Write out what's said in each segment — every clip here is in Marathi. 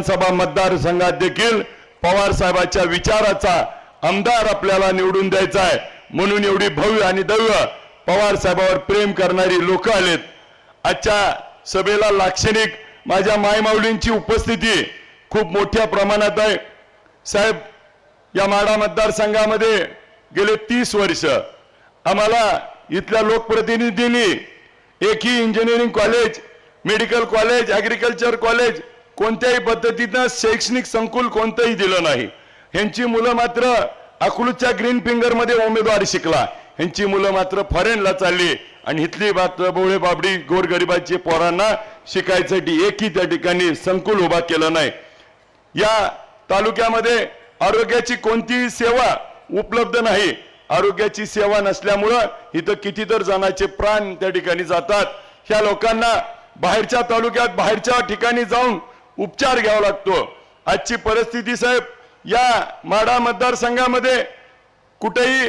विधानसभा मतदारसंघात देखील पवार साहेबांच्या विचाराचा आमदार आपल्याला निवडून द्यायचा आहे. म्हणून एवढी भव्य आणि दव्य पवार साहेबावर प्रेम करणारी लोक आलेत. आजच्या सभेला लाक्षणिक माझ्या मायमाऊलींची उपस्थिती खूप मोठ्या प्रमाणात आहे. साहेब या माडा मतदारसंघामध्ये गेले तीस वर्ष आम्हाला इथल्या लोकप्रतिनिधींनी एकही engineering college medical college agriculture college कोणत्याही पद्धतीनं शैक्षणिक संकुल कोणतंही दिलं नाही. ह्यांची मुलं मात्र अकलूजच्या ग्रीन फिंगरमध्ये उमेदवार शिकला. ह्यांची मुलं मात्र फॉरेनला चालली. आणि इथली मात्र बोळे बाबडी गोरगरिबाची पोरांना शिकायसाठी एकही त्या ठिकाणी संकुल उभा केलं नाही. या तालुक्यामध्ये आरोग्याची कोणतीही सेवा उपलब्ध नाही. आरोग्याची सेवा नसल्यामुळं इथं कितीतर जणांचे प्राण त्या ठिकाणी जातात. ह्या लोकांना बाहेरच्या तालुक्यात बाहेरच्या ठिकाणी जाऊन उपचार घ्यावा लागतो. आजची परिस्थिती साहेब या माडा मतदारसंघामध्ये कुठेही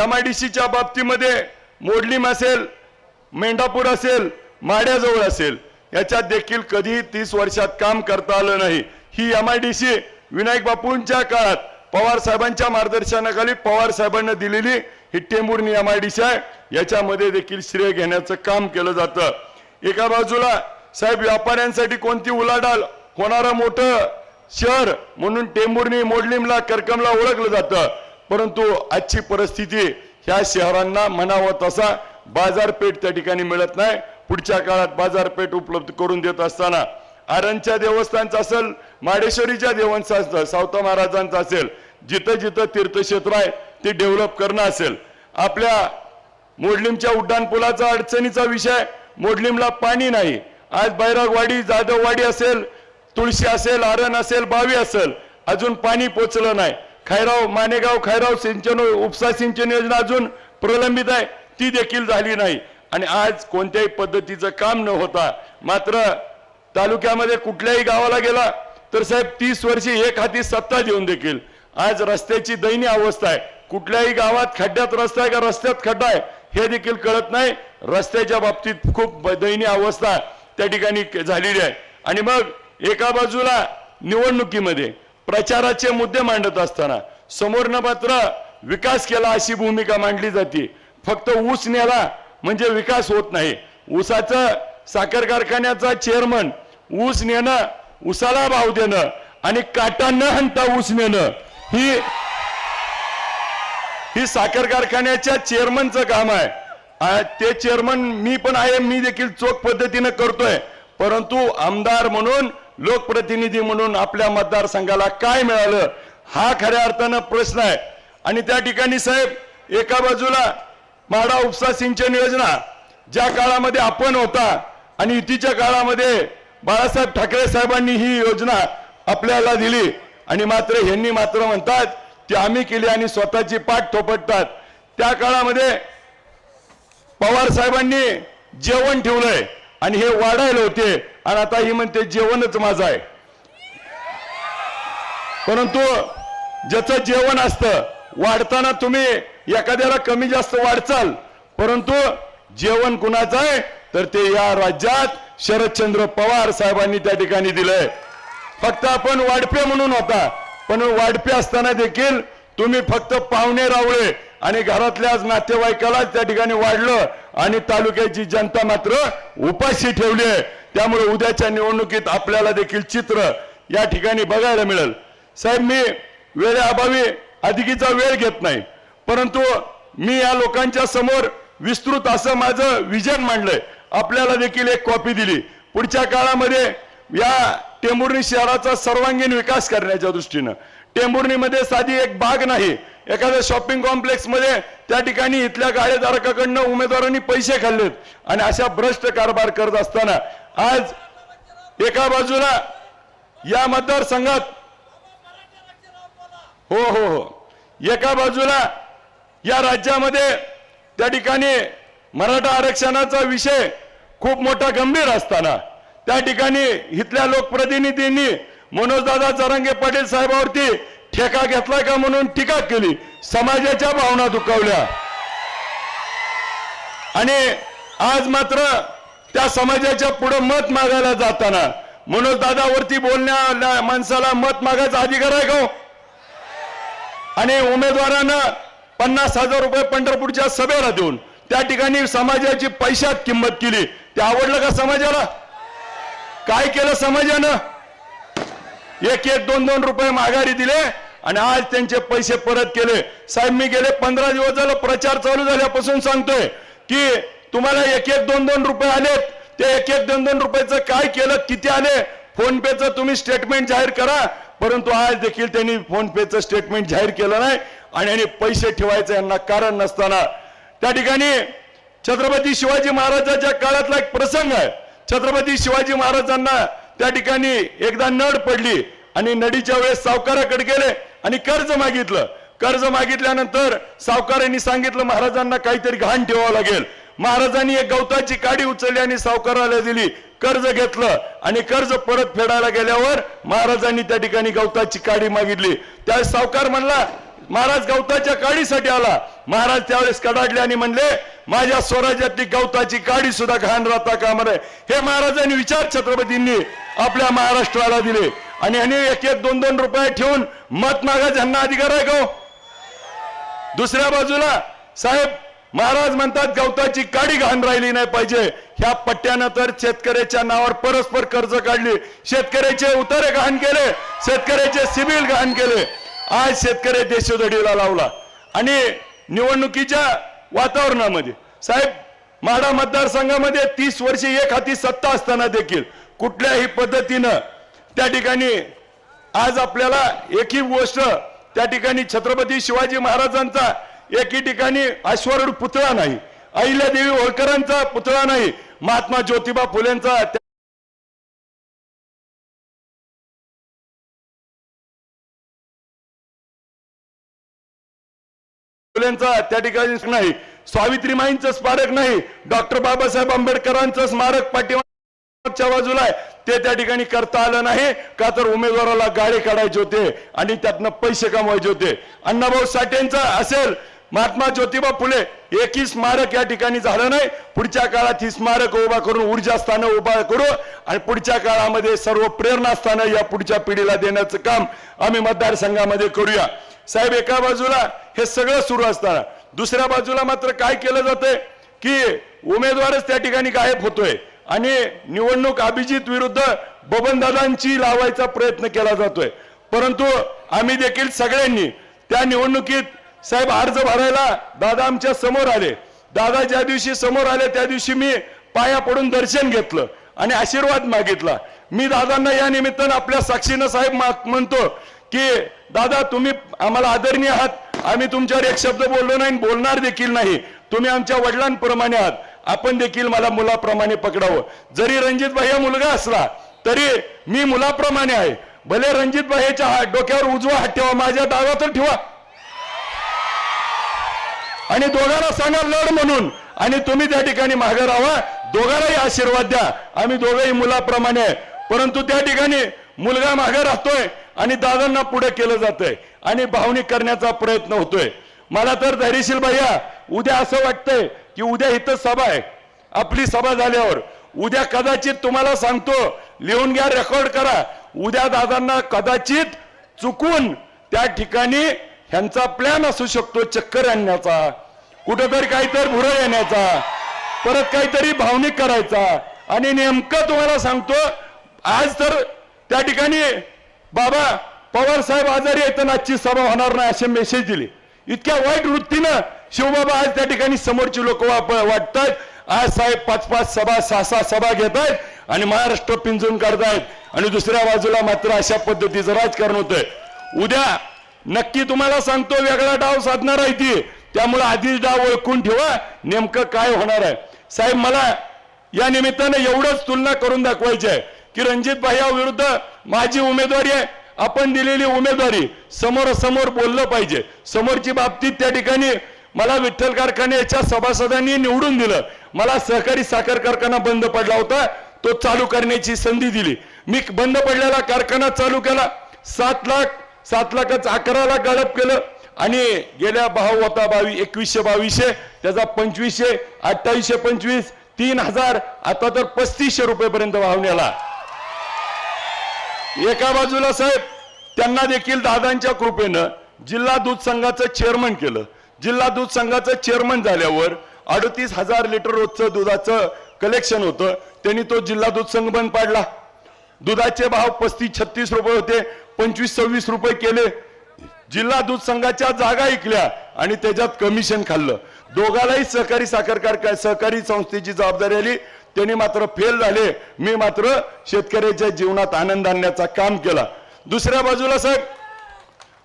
एम आय डी सीच्या बाबतीमध्ये मोडलीम असेल मेंढापूर असेल माड्याजवळ असेल याच्यात देखील कधीही तीस वर्षात काम करता आलं नाही. ही M I D C Vinayak बापूंच्या काळात पवार साहेबांच्या मार्गदर्शनाखाली पवार साहेबांना दिलेली ही Tembhurni M I D C आहे. याच्यामध्ये देखील श्रेय घेण्याचं काम केलं जातं. एका बाजूला साहेब व्यापाऱ्यांसाठी कोणती उलाढाल होणारं मोठं शहर म्हणून टेंबुर्णी मोडलीमला करकमला ओळखलं जातं. परंतु आजची परिस्थिती ह्या शहरांना म्हणावं तसा बाजारपेठ त्या ठिकाणी मिळत नाही. पुढच्या काळात बाजारपेठ उपलब्ध करून देत असताना आरणच्या देवस्थानचं असेल माडेश्वरीच्या देवस्थानचं सावता महाराजांचं असेल जिथं जिथं तीर्थक्षेत्र आहे ते डेव्हलप करणं असेल. आपल्या मोडलीमच्या उड्डाणपुलाचा अडचणीचा विषय मोडलीमला पाणी नाही. आज बैरागवाडी जाधववाडी असेल तुळशी असेल आरण असेल बावी असेल अजून पाणी पोचलं नाही. खैराव मानेगाव खैराव सिंचन उपसा सिंचन योजना अजून प्रलंबित आहे. ती देखील झाली नाही. आणि आज कोणत्याही पद्धतीचं काम न होता मात्र तालुक्यामध्ये कुठल्याही गावाला गेला तर साहेब तीस वर्षी एक हाती सत्ता देऊन देखील. आज रस्त्याची दयनीय अवस्था आहे. कुठल्याही गावात खड्ड्यात रस्ता आहे का? रस्त्यात खड्डा आहे. हे देखील कळत नाही. रस्त्याच्या बाबतीत खूप दयनीय अवस्था त्या ठिकाणी झालेली आहे. आणि मग एका बाजूला निवडणुकीमध्ये प्रचाराचे मुद्दे मांडत असताना समोरनं मात्र विकास केला अशी भूमिका मांडली जाते. फक्त ऊस नेला म्हणजे विकास होत नाही. ऊसाचं साखर कारखान्याचा चेअरमन ऊस नेणं ऊसाला भाव देणं आणि काटा न हंता ऊस नेणं ही ही साखर कारखान्याच्या चेअरमनचं काम आहे. ते चेअरमन मी पण आहे मी देखील चोख पद्धतीनं करतोय. परंतु आमदार म्हणून लोकप्रतिनिधी म्हणून आपल्या मतदारसंघाला काय मिळालं हा खऱ्या अर्थानं प्रश्न आहे. आणि त्या ठिकाणी साहेब एका बाजूला माडा उपसा सिंचन योजना ज्या काळामध्ये आपण होता आणि युतीच्या काळामध्ये बाळासाहेब ठाकरे साहेबांनी ही योजना आपल्याला दिली. आणि मात्र ह्यांनी मात्र म्हणतात ती आम्ही केली आणि स्वतःची पाठ थोपटतात. त्या काळामध्ये पवार साहेबांनी जेवण ठेवलंय आणि हे वाढायला होते. आणि आता ही म्हणते जेवणच माझं आहे. परंतु ज्याचं जेवण असतं वाढताना तुम्ही एखाद्याला कमी जास्त वाढचाल. परंतु जेवण कुणाचं आहे? तर ते या राज्यात शरदचंद्र पवार साहेबांनी त्या ठिकाणी दिलंय. फक्त आपण वाढपे म्हणून होता. पण वाढपे असताना देखील तुम्ही फक्त पाहुणे रावळे आणि घरातल्याच नातेवाईकालाच त्या ठिकाणी वाढलं आणि तालुक्याची जनता मात्र उपाशी ठेवली आहे. त्यामुळे उद्याच्या निवडणुकीत आपल्याला देखील चित्र या ठिकाणी बघायला मिळेल. साहेब मी वेळेअभावी अधिकीचा वेळ घेत नाही परंतु मी या लोकांच्या समोर विस्तृत असं माझं विजन मांडलंय. आपल्याला देखील एक कॉपी दिली. पुढच्या काळामध्ये या टेंभुर्णी शहराचा सर्वांगीण विकास करण्याच्या दृष्टीनं. टेंभुर्णीमध्ये साधी एक बाग नाही. एखाद्या शॉपिंग कॉम्प्लेक्समध्ये त्या ठिकाणी इथल्या गाळेधारकाकडनं उमेदवारांनी पैसे खाल्लेत आणि अशा भ्रष्ट कारभार करत असताना आज एका बाजूला या मतदारसंघात हो हो हो. एका बाजूला या राज्यामध्ये त्या ठिकाणी मराठा आरक्षणाचा विषय खूप मोठा गंभीर असताना त्या ठिकाणी इथल्या लोकप्रतिनिधींनी मनोजदादा जरांगे पाटील साहेबावरती ठेका घेतलाय का म्हणून टीका केली. समाजाच्या भावना दुखावल्या. आणि आज मात्र त्या समाजाच्या पुढे मत मागायला जाताना. मनोज दादावरती बोलण्या माणसाला मत मागायचा अधिकार आहे का हो? आणि उमेदवारानं पन्नास हजार रुपये पंढरपूरच्या सभेला देऊन त्या ठिकाणी समाजाची पैशात किंमत केली. ते आवडलं का समाजाला? काय केलं समाजानं? एक एक दोन दोन रुपये माघारी दिले आणि आज त्यांचे पैसे परत केले. साहेब मी गेले पंधरा दिवस झालं प्रचार चालू झाल्यापासून सांगतोय की तुम्हाला एक एक दोन दोन रुपये आलेत. ते एक एक दोन दोन रुपयाचं काय केलं किती आले फोन पेचं तुम्ही स्टेटमेंट जाहीर करा. परंतु आज देखील त्यांनी फोन पेचं स्टेटमेंट जाहीर केलं नाही आणि यांनी पैसे ठेवायचं यांना कारण नसताना. त्या ठिकाणी छत्रपती शिवाजी महाराजांच्या काळातला एक प्रसंग आहे. छत्रपती शिवाजी महाराजांना त्या ठिकाणी एकदा नड पडली आणि नडीच्या वेळेस सावकाराकडे गेले आणि कर्ज मागितलं. कर्ज मागितल्यानंतर सावकारांनी सांगितलं महाराजांना काहीतरी घाण ठेवावं लागेल. महाराजांनी एक गवताची काडी उचलली आणि सावकाराला दिली. कर्ज घेतलं आणि कर्ज परत फेडायला गेल्यावर महाराजांनी त्या ठिकाणी गवताची काडी मागितली. त्या सावकार म्हणला महाराज गवताच्या काडीसाठी आला. महाराज त्यावेळेस कडाडले आणि म्हणले माझ्या स्वराज्यातली गवताची काडी सुद्धा घाण राहता कामा नये. हे महाराजांनी विचार छत्रपतींनी आपल्या महाराष्ट्राला दिले. आणि ह्याने एक एक दोन दोन रुपये ठेवून मत मागायचा यांना अधिकार आहे गो हो? दुसऱ्या बाजूला साहेब महाराज म्हणतात गवताची काडी घाण राहिली नाही पाहिजे. ह्या पट्ट्यानं तर शेतकऱ्याच्या नावावर परस्पर कर्ज काढली. शेतकऱ्याचे उतारे घाण केले शेतकऱ्याचे सिबिल घाण केले. आज शेतकरी देशोधडीला लावला. आणि निवडणुकीच्या वातावरणामध्ये साहेब माडा मतदारसंघामध्ये तीस वर्षे एक हाती सत्ता असताना देखील कुठल्याही पद्धतीनं त्या ठिकाणी आज आपल्याला एकही गोष्ट त्या ठिकाणी छत्रपती शिवाजी महाराजांचा एकी ठिकाणी अश्वरूढ पुतळा नाही. अहिल्यादेवी होळकरांचा पुतळा नाही. महात्मा ज्योतिबा फुलेंचा त्या- फुलेंचा त्या ठिकाणी नाही. सावित्रीमाईंचं स्मारक नाही. डॉक्टर बाबासाहेब आंबेडकरांचं स्मारक पाठीमागच्या बाजूला आहे. ते त्या ठिकाणी करता आलं नाही. का तर उमेदवाराला गाडी काढायचे होते आणि त्यातनं पैसे कमवायचे होते. अण्णाभाऊ साठेंचा असेल. महात्मा ज्योतिबा फुले एकही स्मारक या ठिकाणी झालं नाही. पुढच्या काळात ही स्मारक उभा करून ऊर्जा स्थानं उभा करू आणि पुढच्या काळामध्ये सर्व प्रेरणास्थानं या पुढच्या पिढीला देण्याचं काम आम्ही मतदारसंघामध्ये करूया. साहेब एका बाजूला हे सगळं सुरू असताना दुसऱ्या बाजूला मात्र काय केलं जातंय की उमेदवारच त्या ठिकाणी गायब होतोय आणि निवडणूक अभिजित विरुद्ध बबनदादांची लावायचा प्रयत्न केला जातोय. परंतु आम्ही देखील सगळ्यांनी त्या निवडणुकीत साहेब अर्ज भरायला दादा आमच्यासमोर आले. दादा ज्या दिवशी समोर आले त्या दिवशी मी पाया पडून दर्शन घेतलं आणि आशीर्वाद मागितला. मी दादांना या निमित्तानं आपल्या साक्षीनं साहेब म्हणतो की दादा तुम्ही आम्हाला आदरणीय आहात. आम्ही तुमच्यावर एक शब्द बोललो नाही बोलणार देखील नाही. तुम्ही आमच्या वडिलांप्रमाणे आहात. आपण देखील मला मुलाप्रमाणे पकडावं. जरी रणजित भाई मुलगा असला तरी मी मुलाप्रमाणे आहे. भले रणजित भाईच्या हात डोक्यावर उजवा हात ठेवा माझ्या डावा तर ठेवा. आणि दोघांना सांगा लढ म्हणून. आणि तुम्ही त्या ठिकाणी मागे राहा. दोघांनाही आशीर्वाद द्या. आम्ही दोघंही मुलाप्रमाणे आहे. परंतु त्या ठिकाणी मुलगा मागे राहतोय आणि दादांना पुढे केलं जातंय. आणि भावनिक करण्याचा प्रयत्न होतोय. मला तर धैर्यशील भैया उद्या असं वाटतंय की उद्या इथं सभा आहे. आपली सभा झाल्यावर उद्या कदाचित तुम्हाला सांगतो लिहून घ्या रेकॉर्ड करा. उद्या दादांना कदाचित चुकून त्या ठिकाणी ह्यांचा प्लॅन असू शकतो चक्कर आणण्याचा कुठंतरी काहीतरी भुरळ येण्याचा परत काहीतरी भावनिक करायचा. आणि नेमकं तुम्हाला सांगतो आज तर त्या ठिकाणी बाबा पवार साहेब आजारी येताना आजची सभा होणार नाही असे मेसेज दिले. इतक्या वाईट वृत्तीनं शिवबाबा आज त्या ठिकाणी समोरची लोक वाटतात. आज साहेब पाच पाच सभा सहा सहा सभा घेत आहेत आणि महाराष्ट्र पिंजून काढतायत आणि दुसऱ्या बाजूला मात्र अशा पद्धतीचं राजकारण होतंय. उद्या नक्की तुम्हाला सांगतो वेगळा डाव साधणार आहे ती. त्यामुळे आधीच डाव ओळखून ठेवा नेमकं काय होणार आहे. साहेब मला या निमित्तानं एवढंच तुलना करून दाखवायची आहे की रणजित भाया विरुद्ध माझी उमेदवारी आहे. आपण दिलेली उमेदवारी समोर समोर बोललं पाहिजे. समोरची बाबतीत त्या ठिकाणी मला विठ्ठल कारखान्याच्या सभासदांनी निवडून दिलं. मला सहकारी साखर कारखाना बंद पडला होता. तो चालू करण्याची संधी दिली. मी बंद पडलेला कारखाना चालू केला. सात लाख सात लाखाचं अकराला गळप केलं. आणि गेल्या भाव होता बावी एकवीसशे बावीसशे त्याचा पंचवीसशे अठ्ठावीसशे पंचवीस तीन हजार आता तर पस्तीसशे रुपयेपर्यंत भाव नेला. एका बाजूला साहेब त्यांना देखील दादांच्या कृपेनं जिल्हा दूध संघाचं चेअरमन केलं. जिल्हा दूध संघाचं चेअरमन झाल्यावर अडतीस हजार लिटर रोजचं दुधाचं कलेक्शन होतं. त्यांनी तो जिल्हा दूध संघ बंद पाडला. दुधाचे भाव पस्तीस छत्तीस रुपये होते. पंचवीस सव्वीस रुपये केले. जिल्हा दूध संघाच्या जागा ऐकल्या आणि त्याच्यात कमिशन खाल्लं. दोघालाही सहकारी साखर कारखा सहकारी संस्थेची जबाबदारी आली. त्यांनी मात्र फेल झाले. मी मात्र शेतकऱ्याच्या जीवनात आनंद आणण्याचा काम केला. दुसऱ्या बाजूला साहेब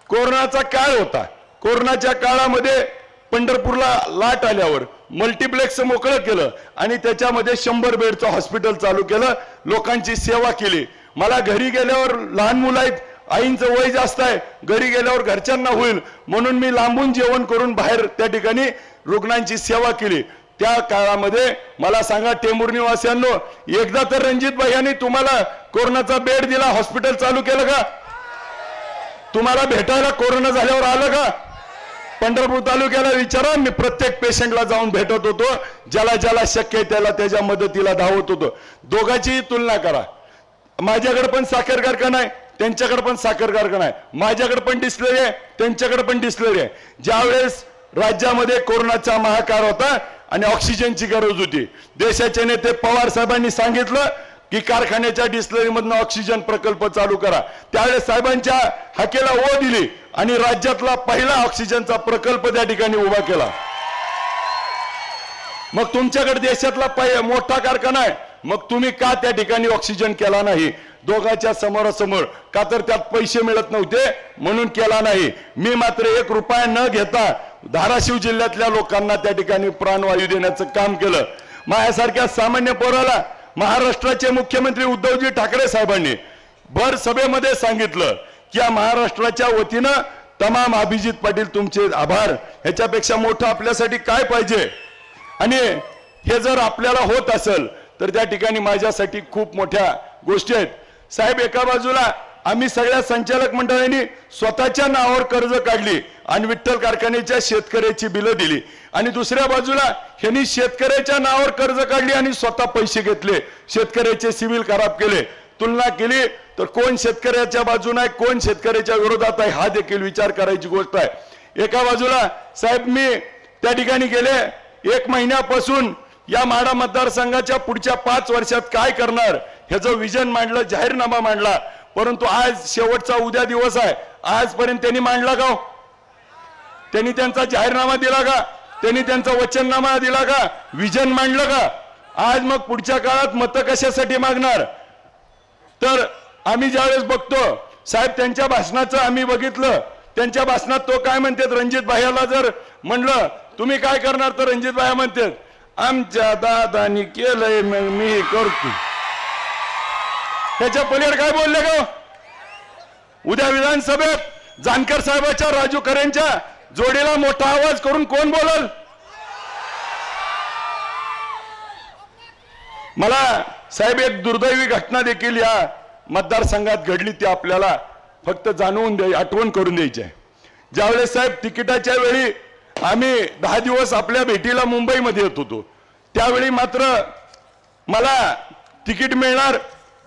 कोरोनाचा काळ होता. कोरोनाच्या काळामध्ये पंढरपूरला लाट आल्यावर मल्टिप्लेक्स मोकळं केलं आणि त्याच्यामध्ये शंभर बेडचं हॉस्पिटल चालू केलं. लोकांची सेवा केली. मला घरी गेल्यावर लहान मुलं आहेत आईंचं वय जास्त आहे घरी गेल्यावर घरच्यांना होईल. म्हणून मी लांबून जेवण करून बाहेर त्या ठिकाणी रुग्णांची सेवा केली. त्या काळामध्ये मला सांगा टेंबूर निवासियांनो एकदा तर रणजित भाई यांनी तुम्हाला कोरोनाचा बेड दिला हॉस्पिटल चालू केलं का? तुम्हाला भेटायला कोरोना झाल्यावर आलं का? पंढरपूर तालुक्याला विचारा मी प्रत्येक पेशंटला जाऊन भेटत होतो. ज्याला ज्याला शक्य आहे त्याला त्याच्या मदतीला धावत होतो. दोघांचीही तुलना करा. माझ्याकडे पण साखर कारखाना आहे. त्यांच्याकडे पण साखर कारखाना आहे. माझ्याकडे पण डिस्लरी आहे त्यांच्याकडे पण डिस्लरी आहे. ज्यावेळेस राज्यामध्ये कोरोनाचा महाकार होता आणि ऑक्सिजनची गरज होती देशाचे नेते पवार साहेबांनी सांगितलं की कारखान्याच्या डिस्लरी मधनं ऑक्सिजन प्रकल्प चालू करा. त्यावेळेस साहेबांच्या हाकेला ओ दिली आणि राज्यातला पहिला ऑक्सिजनचा प्रकल्प त्या ठिकाणी उभा केला. मग तुमच्याकडे देशातला मोठा कारखाना आहे. मग तुम्ही का त्या ठिकाणी ऑक्सिजन केला नाही? दोघांच्या समोरासमोर. का तर त्यात पैसे मिळत नव्हते म्हणून केला नाही. मी मात्र एक रुपया न घेता धाराशिव जिल्ह्यातल्या लोकांना त्या ठिकाणी प्राणवायू देण्याचं काम केलं. माझ्यासारख्या सामान्य पोराला महाराष्ट्राचे मुख्यमंत्री उद्धवजी ठाकरे साहेबांनी भर सभेमध्ये सांगितलं की या महाराष्ट्राच्या वतीनं तमाम अभिजित पाटील तुमचे आभार. ह्याच्यापेक्षा मोठं आपल्यासाठी काय पाहिजे? आणि हे जर आपल्याला होत असेल तर त्या ठिकाणी माझ्यासाठी खूप मोठ्या गोष्टी आहेत. साहेब एका बाजूला आम्ही सगळ्या संचालक मंडळांनी स्वतःच्या नावावर कर्ज काढली आणि विठ्ठल कारखान्याच्या शेतकऱ्याची बिलं दिली. आणि दुसऱ्या बाजूला ह्यांनी शेतकऱ्याच्या नावावर कर्ज काढली आणि स्वतः पैसे घेतले. शेतकऱ्याचे सिव्हिल खराब केले. तुलना केली तर कोण शेतकऱ्याच्या बाजून आहे कोण शेतकऱ्याच्या विरोधात आहे हा देखील विचार करायची गोष्ट आहे. एका बाजूला साहेब मी त्या ठिकाणी गेले. एक महिन्यापासून या माडा मतदारसंघाच्या पुढच्या पाच वर्षात काय करणार? ह्याचं विजन मांडलं जाहीरनामा मांडला परंतु आज शेवटचा उद्या दिवस आहे. आजपर्यंत त्यांनी मांडला का हो? त्यांनी त्यांचा जाहीरनामा दिला का? त्यांनी त्यांचा वचननामा दिला का? विजन मांडलं का? आज मग पुढच्या काळात मतं कशासाठी मागणार? तर आम्ही ज्यावेळेस बघतो साहेब त्यांच्या भाषणाचं आम्ही बघितलं. त्यांच्या भाषणात तो काय म्हणतात? रणजित भाईला जर म्हणलं तुम्ही काय करणार? तर रणजित भाया म्हणतात आमच्या दादानी केलंय मग मी करतो. त्याच्या पलीकडे काय बोलले ग? उद्या विधानसभेत जानकर साहेबाच्या राजू खरेंच्या जोडीला मोठा आवाज करून कोण बोलल? मला साहेब एक दुर्दैवी घटना देखील या मतदारसंघात घडली ती आपल्याला फक्त जाणवून द्या आठवण करून द्यायची आहे. ज्यावेळेस साहेब तिकिटाच्या वेळी आम्ही दहा दिवस आपल्या भेटीला मुंबईमध्ये येत होतो. त्यावेळी मात्र मला तिकीट मिळणार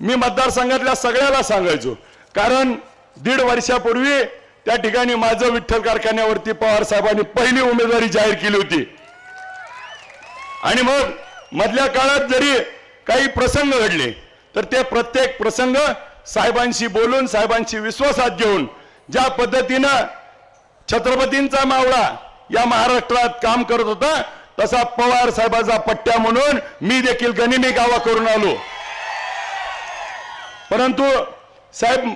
मी मतदारसंघातल्या सगळ्याला सांगायचो. कारण दीड वर्षापूर्वी त्या ठिकाणी माझं विठ्ठल कारखान्यावरती पवार साहेबांनी पहिली उमेदवारी जाहीर केली होती. आणि मग मधल्या काळात जरी काही प्रसंग घडले तर ते प्रत्येक प्रसंग साहेबांशी बोलून साहेबांशी विश्वासात घेऊन ज्या पद्धतीनं छत्रपतींचा मावळा या महाराष्ट्रात काम करत होता तसा पवार साहेबाचा पट्ट्या म्हणून मी देखील गनिमी गावा करून आलो. परंतु साहेब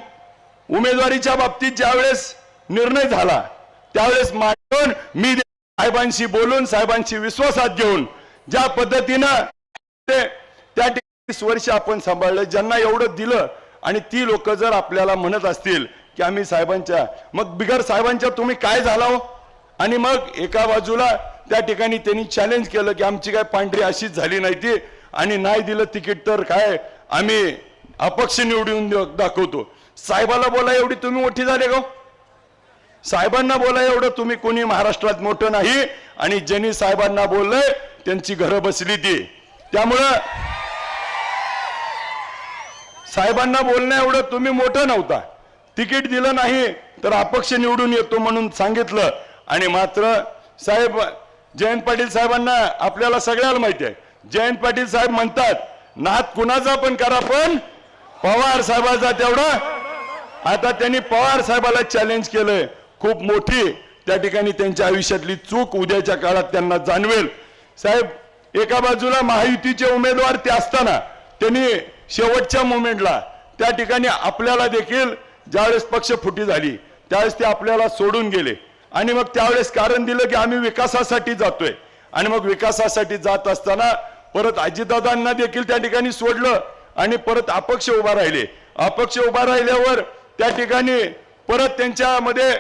उमेदवारीच्या बाबतीत ज्यावेळेस निर्णय झाला त्यावेळेस मांडून मी साहेबांशी बोलून साहेबांशी विश्वासात घेऊन ज्या पद्धतीनं ते त्या ठिकाणी वीस वर्ष आपण सांभाळलं ज्यांना एवढं दिलं आणि ती लोक जर आपल्याला म्हणत असतील की आम्ही साहेबांच्या मग बिगर साहेबांच्या तुम्ही काय झाला हो? आणि मग एका बाजूला त्या ठिकाणी त्यांनी चॅलेंज केलं की आमची काय पांढरी अशीच झाली नाही ती आणि नाही दिलं तिकीट तर काय आम्ही अपक्ष निवडून दाखवतो. साहेबाला बोला एवढी तुम्ही मोठी झाले ग हो? साहेबांना बोला एवढं तुम्ही कोणी महाराष्ट्रात मोठं नाही आणि ज्यांनी साहेबांना बोललंय त्यांची घरं बसली ती. त्यामुळं साहेबांना बोलणं एवढं तुम्ही मोठं नव्हता. तिकीट दिलं नाही तर अपक्ष निवडून येतो म्हणून सांगितलं. आणि मात्र साहेब जयंत पाटील साहेबांना आपल्याला सगळ्याला माहिती आहे. जयंत पाटील साहेब म्हणतात नात कुणाचा पण करा पण पवार साहेबाचा तेवढा. आता त्यांनी पवार साहेबाला चॅलेंज केलंय. खूप मोठी. त्या ठिकाणी त्यांच्या आयुष्यातली चूक उद्याच्या काळात त्यांना जाणवेल. साहेब एका बाजूला महायुतीचे उमेदवार ते असताना त्यांनी शेवटच्या मोमेंटला त्या ठिकाणी आपल्याला देखील ज्यावेळेस पक्ष फुटी झाली त्यावेळेस ते आपल्याला सोडून गेले. आणि मग त्यावेळेस कारण दिलं की आम्ही विकासासाठी जातोय. आणि मग विकासासाठी जात असताना परत अजितदादांना देखील त्या ठिकाणी सोडलं. आणि परत अपक्ष उभा राहिले. अपक्ष उभा राहिल्यावर त्या ठिकाणी परत त्यांच्यामध्ये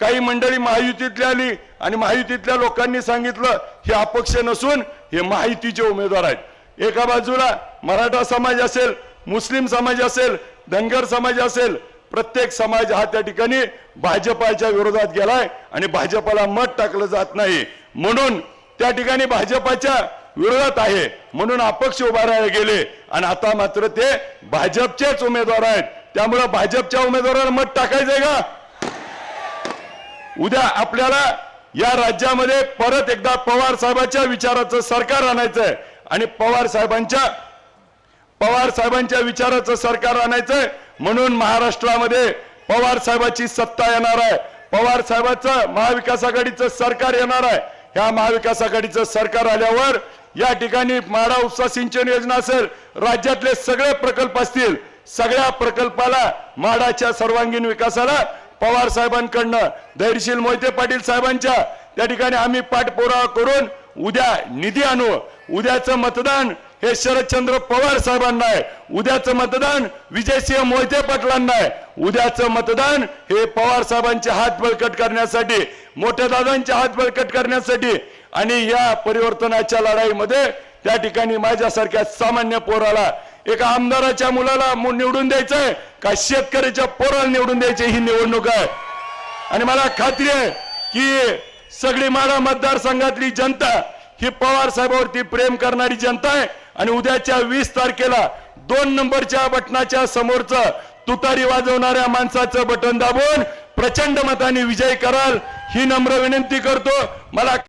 काही मंडळी महायुतीतली आली आणि महायुतीतल्या लोकांनी सांगितलं हे अपक्ष नसून हे महायुतीचे उमेदवार आहेत. एका बाजूला मराठा समाज असेल मुस्लिम समाज असेल धनगर समाज असेल प्रत्येक समाज हा त्या ठिकाणी भाजपाच्या विरोधात गेलाय आणि भाजपाला मत टाकलं जात नाही. म्हणून त्या ठिकाणी भाजपाच्या विरोधात आहे. म्हणून अपक्ष उभा राहायला गेले. आणि आता मात्र ते भाजपचेच उमेदवार आहेत. त्यामुळे भाजपच्या उमेदवाराला मत टाकायचंय का? उद्या आपल्याला या राज्यामध्ये परत एकदा पवार साहेबांच्या विचाराचं सरकार आणायचंय. आणि पवार साहेबांच्या पवार साहेबांच्या विचाराचं सरकार आणायचंय. म्हणून महाराष्ट्रामध्ये पवार साहेबाची सत्ता येणार आहे. पवार साहेबांचं महाविकास आघाडीचं सरकार येणार आहे. ह्या महाविकास आघाडीचं सरकार आल्यावर या ठिकाणी माडा उपसा सिंचन योजना असेल राज्यातले सगळे प्रकल्प असतील. सगळ्या प्रकल्पाला माडाच्या सर्वांगीण विकासाला पवार साहेबांकडनं धैर्यशील मोहिते पाटील साहेबांच्या त्या ठिकाणी आम्ही पाठपुरावा करून उद्या निधी आणू. उद्याचं मतदान हे शरदचंद्र पवार साहेबांना आहे. उद्याचं मतदान विजयसिंह मोहिते पाटलांना आहे. उद्याचं मतदान हे पवार साहेबांचे हात बळकट करण्यासाठी मोठ्या दादांचे हात बळकट करण्यासाठी आणि या परिवर्तनाच्या लढाईमध्ये त्या ठिकाणी माझ्यासारख्या सामान्य पोराला एका आमदाराच्या मुलाला निवडून द्यायचंय का शेतकऱ्याच्या पोराला निवडून द्यायची ही निवडणूक आहे. आणि मला खात्री आहे की सगळी माडा मतदारसंघातली जनता ही पवार साहेबावरती प्रेम करणारी जनता आहे. आणि उद्याच्या वीस तारखेला दोन नंबरच्या बटनाच्या समोरचं तुतारी वाजवणाऱ्या माणसाचं बटन दाबून प्रचंड मताने विजय कराल ही नम्र विनंती करतो. मला